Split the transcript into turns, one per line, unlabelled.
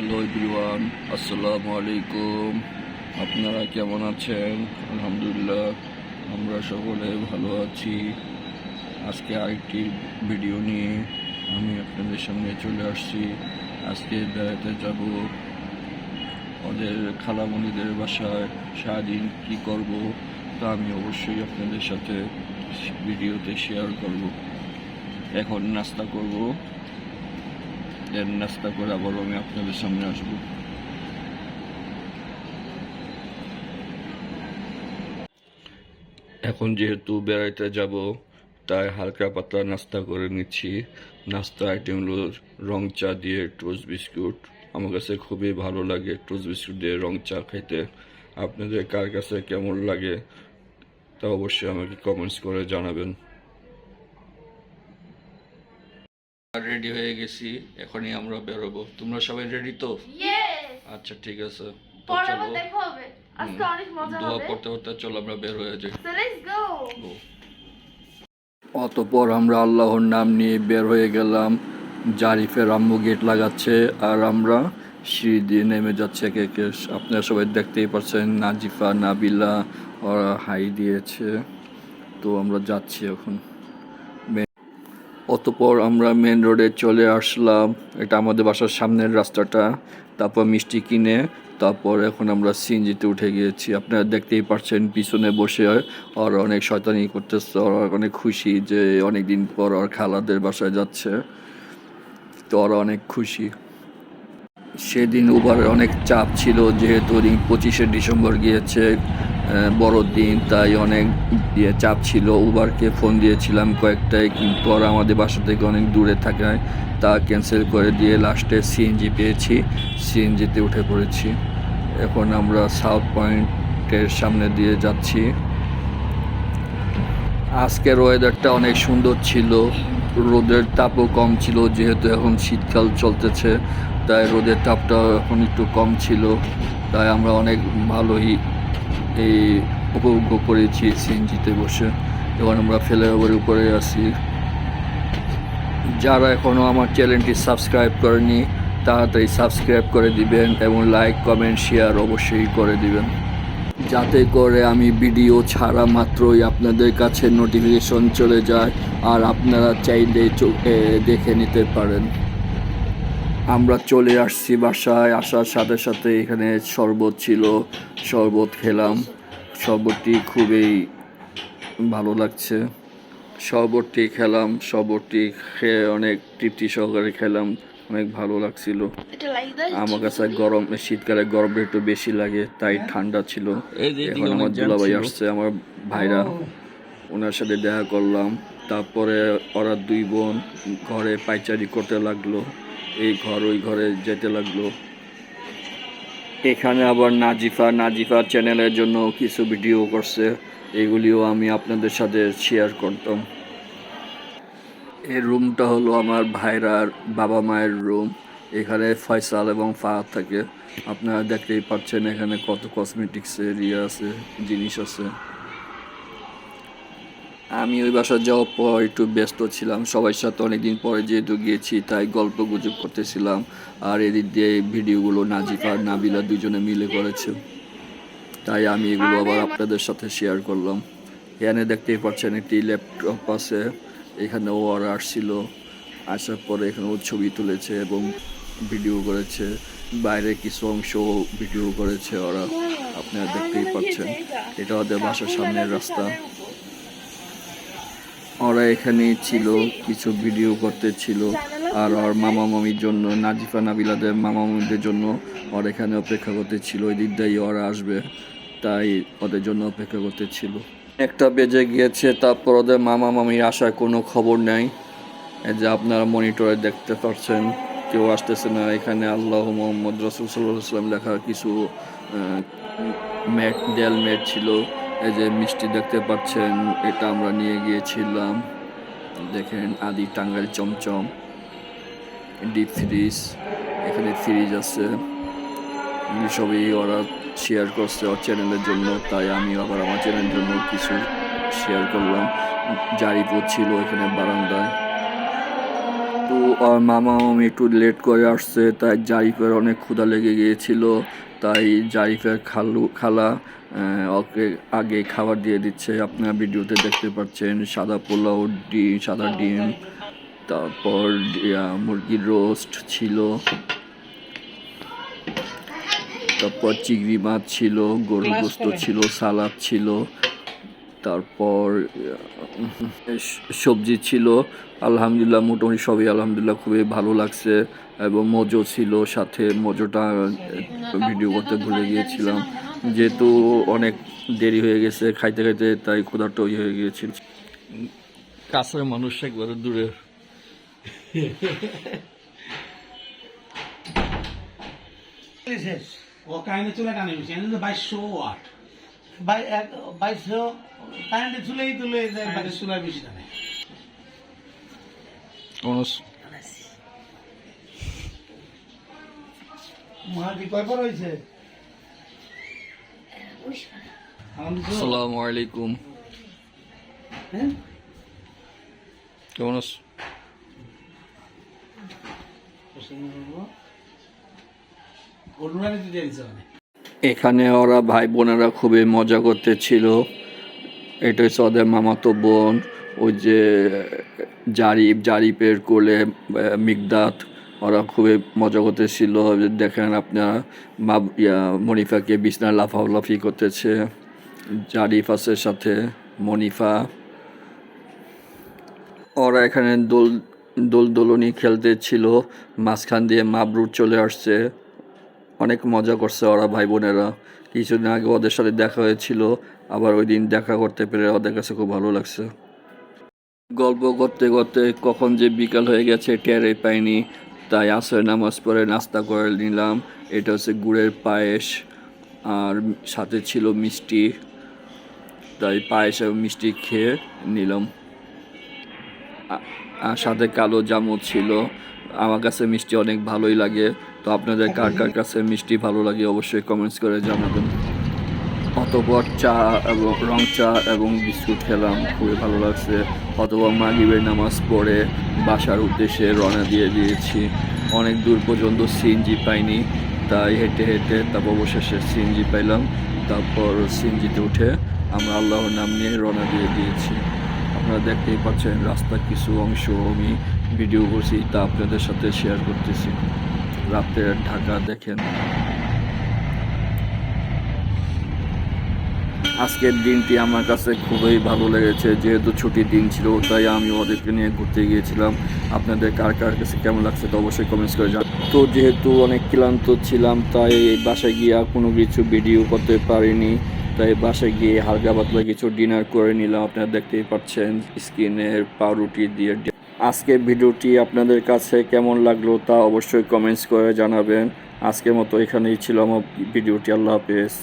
Hello everyone আসসালামু আলাইকুম আপনারা কেমন আছেন? আলহামদুলিল্লাহ, আমরা সকলে ভালো আছি। আজকে আরেকটি ভিডিও নিয়ে আমি আপনাদের সামনে চলে আসছি। আজকে বেড়াতে যাব। ওদের খালামণিদের বাসায় সারাদিন কি করব, তা আমি অবশ্যই আপনাদের সাথে ভিডিওতে শেয়ার করব। এখন নাস্তা করব। এর নাস্তা করে আবার আমি আপনাদের সামনে আসব। এখন যেহেতু বেড়াইতে যাব, তাই হালকা পাতলা নাস্তা করে নিচ্ছি। নাস্তা আইটেম হলো রং চা দিয়ে টোস্ট বিস্কুট আমার কাছে খুবই ভালো লাগে টোস্ট বিস্কুট দিয়ে রং চা খেতে। আপনাদের কার কাছে কেমন লাগে তা অবশ্যই আমাকে কমেন্টস করে জানাবেন। রেডি হয়ে গেছি এখনই আমরা বেরোবো। তোমরা সবাই রেডি তো? আচ্ছা ঠিক আছে। দোয়া চলো আমরা বের হয়ে যাই। অতপর আমরা আল্লাহর নাম নিয়ে বের হয়ে গেলাম। জারিফের আম্মু গেট লাগাচ্ছে আর আমরা সিঁড়ি দিয়ে নেমে যাচ্ছে একে একে। আপনারা সবাই দেখতেই পাচ্ছেন নাজিফা নাবিলা ওরা হাই দিয়েছে। তো আমরা যাচ্ছি এখন। অতপর আমরা মেন রোডে চলে আসলাম। এটা আমাদের বাসার সামনের রাস্তাটা। তারপর মিষ্টি কিনে, তারপর এখন আমরা সিএনজিতে উঠে গিয়েছি। আপনারা দেখতেই পারছেন, পিছনে বসে আর অনেক শয়তানি করতেছে। আর অনেক খুশি যে অনেক দিন পর আর খালাদের বাসায় যাচ্ছে। তো ওরা অনেক খুশি। সেদিন উবারের অনেক চাপ ছিল যেহেতু পঁচিশে ডিসেম্বর গিয়েছে আহ, বড়দিন তাই অনেক ইয়ে চাপ ছিল। উবারকে ফোন দিয়েছিলাম কয়েকটাই কিন্তু আর আমাদের বাসা থেকে অনেক দূরে থাকায় তা ক্যান্সেল করে দিয়ে লাস্টে সিএনজি পেয়েছি সিএনজিতে উঠে পড়েছি। এখন আমরা সাউথ পয়েন্টের সামনে দিয়ে যাচ্ছি। আজকের ওয়েদারটা অনেক সুন্দর ছিল রোদের তাপও কম ছিল যেহেতু এখন শীতকাল চলতেছে। তাই রোদের তাপটা এখন একটু কম ছিল, তাই আমরা অনেক ভালোই এই উপভোগ করেছি সিএনজিতে বসে। এখন আমরা ফ্লাইওভারের উপরে আছি। যারা এখনও আমার চ্যানেলটি সাবস্ক্রাইব করেনি তাড়াতাড়ি সাবস্ক্রাইব করে দিবেন এবং লাইক, কমেন্ট, শেয়ার অবশ্যই করে দিবেন। যাতে করে আমি ভিডিও ছাড়া মাত্রই আপনাদের কাছে নোটিফিকেশন চলে যায় আর আপনারা চাইলে চোখে দেখে নিতে পারেন। আমরা চলে আসছি বাসায় আসার সাথে সাথে এখানে শরবত ছিল শরবত খেলাম। শরবতটি খুবই ভালো লাগছে। শরবতটি খেলাম শরবতটি খেয়ে অনেক তৃপ্তি সহকারে খেলাম অনেক ভালো লাগছিল। আমার কাছে গরম শীতকালে গরম একটু বেশি লাগে তাই ঠান্ডা ছিল।
এই যে এদিকে
এখন আমার দুলাভাই আসছে আমার ভাইরা। ওনার সাথে দেখা করলাম। তারপরে ওরা দুই বোন ঘরে পাইচারি করতে লাগল। এই ঘর, ওই ঘরে যেতে লাগল। এখানে আবার নাজিফা নাজিফা চ্যানেলের জন্য কিছু ভিডিও করছে। এগুলিও আমি আপনাদের সাথে শেয়ার করতাম। এই রুমটা হলো আমার ভাইরার বাবা মায়ের রুম এখানে ফয়সাল এবং ফাহাদ থাকে। আপনারা দেখতেই পাচ্ছেন এখানে কত কসমেটিক্সের ইয়ে আছে, জিনিস আছে। আমি ওই বাসা যাওয়ার পর একটু ব্যস্ত ছিলাম। সবার সাথে অনেকদিন পরে যেহেতু গিয়েছি তাই গল্প গুজব করতেছিলাম। আর এদিক দিয়ে ভিডিওগুলো নাজিফা আর নাবিলা দুজনে মিলে করেছে। তাই আমি এগুলো আবার আপনাদের সাথে শেয়ার করলাম। এখানে দেখতেই পাচ্ছেন একটি ল্যাপটপ আছে। এখানে ও আর আসছিল। আসার পরে এখানে ও ছবি তুলেছে এবং ভিডিও করেছে। বাইরে কিছু অংশ ভিডিও করেছে ওরা। আপনারা দেখতেই পাচ্ছেন। এটা ওদের বাসার সামনের রাস্তা। ওরা এখানেই ছিল, কিছু ভিডিও করতে ছিল। আর ওর মামা মামির জন্য, নাজিফা নাবিলাদের মামা মামিদের জন্য ওর এখানে অপেক্ষা করতে ছিল। ওই দিক দিয়েই ওরা আসবে, তাই ওদের জন্য অপেক্ষা করতে ছিল। একটা বেজে গিয়েছে, তারপর ওদের মামা মামির আসার কোনো খবর নেই। যে আপনারা মনিটরে দেখতে পাচ্ছেন, কেউ আসতেছে না। এখানে আল্লাহ মোহাম্মদ রসুল সাল্লাহ সাল্লাম লেখা কিছু ম্যাট, দেয়াল ম্যাট ছিল। এই যে মিষ্টি দেখতে পাচ্ছেন, এটা আমরা নিয়ে গিয়েছিলাম। দেখেন, আদি টাঙ্গাইল চমচম, ডিপ ফ্রিজ, এখানে ফ্রিজ আছে। সবই ওরা শেয়ার করছে ওর চ্যানেলের জন্য, তাই আমি আবার আমার চ্যানেলের জন্য কিছু শেয়ার করলাম। জারিপুর ছিল এখানে বারান্দায়। তো ওর মামা মামি একটু লেট করে আসছে, তাই জারিফের অনেক ক্ষুধা লেগে গিয়েছিল। তাই জারিফের খালু, খালা ওকে আগে খাবার দিয়ে দিচ্ছে। আপনারা ভিডিওতে দেখতে পাচ্ছেন সাদা পোলাও ডিম সাদা ডিম, তারপর মুরগির রোস্ট ছিল। তারপর চিংড়ি মাছ ছিল, গরুর গোস্ত ছিল, সালাদ ছিল। তারপর সবজি ছিল আলহামদুলিল্লাহ মোটামুটি সবই আলহামদুলিল্লাহ খুবই ভালো লাগছে এবং মজো ছিল। সাথে মজোটা ভিডিও করতে ভুলে গিয়েছিলাম। যেহেতু অনেক দেরি হয়ে গেছে খাইতে খাইতে তাই ক্ষুধাটা ওই হয়ে গিয়েছিল। কাছের মানুষ একবারে দূরে।
ও কাহিনী চুলে বেশি বাইশশো ওয়াট
বাই বাইশশো কারেন্টে চুলেই তুলে যায়
বেশি
মহাদি হয়েছে?
আসসালামু আলাইকুম।
হ্যাঁ?
কেমন আছো এখানে ওরা ভাই বোনেরা খুবই মজা করতেছিল। এটা হচ্ছে ওদের মামাতো বোন, ওই যে জারিফ, জারিফের কোলে মিগদাত ওরা খুবই মজা করতেছিল। দেখেন আপনারা মা মনিফাকে বিছনা লাফালাফি করতেছে। জারিফ আছে সাথে, মনিফা। ওরা এখানে দোল দোল দোলনি খেলতে ছিল মাঝখান দিয়ে মাবরুর চলে আসছে। অনেক মজা করছে ওরা ভাই বোনেরা। কিছুদিন আগে ওদের সাথে দেখা হয়েছিল। আবার ওই দিন দেখা করতে পেরে ওদের কাছে খুব ভালো লাগছে। গল্প করতে করতে কখন যে বিকাল হয়ে গেছে টেরে পাইনি। তাই আসর নামাজ পরে নাস্তা করে নিলাম। এটা হচ্ছে গুড়ের পায়েস আর সাথে ছিল মিষ্টি। তাই পায়েস এবং মিষ্টি খেয়ে নিলাম। আর সাথে কালো জামু ছিল। আমার কাছে মিষ্টি অনেক ভালোই লাগে। তো আপনাদের কার কার কাছে মিষ্টি ভালো লাগে অবশ্যই কমেন্টস করে জানাবেন। অতপর চা এবং রং চা এবং বিস্কুট খেলাম, খুবই ভালো লাগছে। অতপর মাগিবের নামাজ পড়ে বাসার উদ্দেশ্যে রওনা দিয়ে দিয়েছি। অনেক দূর পর্যন্ত সিএনজি পাইনি, তাই হেঁটে হেঁটে তারপর অবশেষে সিএনজি পাইলাম। তারপর সিএনজিতে উঠে আমরা আল্লাহর নাম নিয়ে রওনা দিয়ে দিয়েছি। আপনারা দেখতেই পাচ্ছেন রাস্তার কিছু অংশ আমি ভিডিও করছি, তা আপনাদের সাথে শেয়ার করতেছি। রাতের ঢাকা দেখেন। আজকের দিনটি আমার কাছে খুবই ভালো লেগেছে। যেহেতু ছুটির দিন ছিল, তাই আমি ওদেরকে নিয়ে ঘুরতে গিয়েছিলাম। আপনাদের কার কার কাছে কেমন লাগছে তো অবশ্যই কমেন্টস করে জান তো যেহেতু অনেক ক্লান্ত ছিলাম, তাই বাসায় গিয়ে আর কোনো কিছু ভিডিও করতে পারিনি। তাই বাসায় গিয়ে হালকা পাতলা কিছু ডিনার করে নিলাম। আপনারা দেখতেই পাচ্ছেন স্কিনের পাউরুটি দিয়ে আজকের ভিডিওটি আপনাদের কাছে কেমন লাগল তা অবশ্যই কমেন্টস করে জানাবেন। আজকের মতো এখানেই ছিল আমার ভিডিওটি আল্লাহ হাফেজ।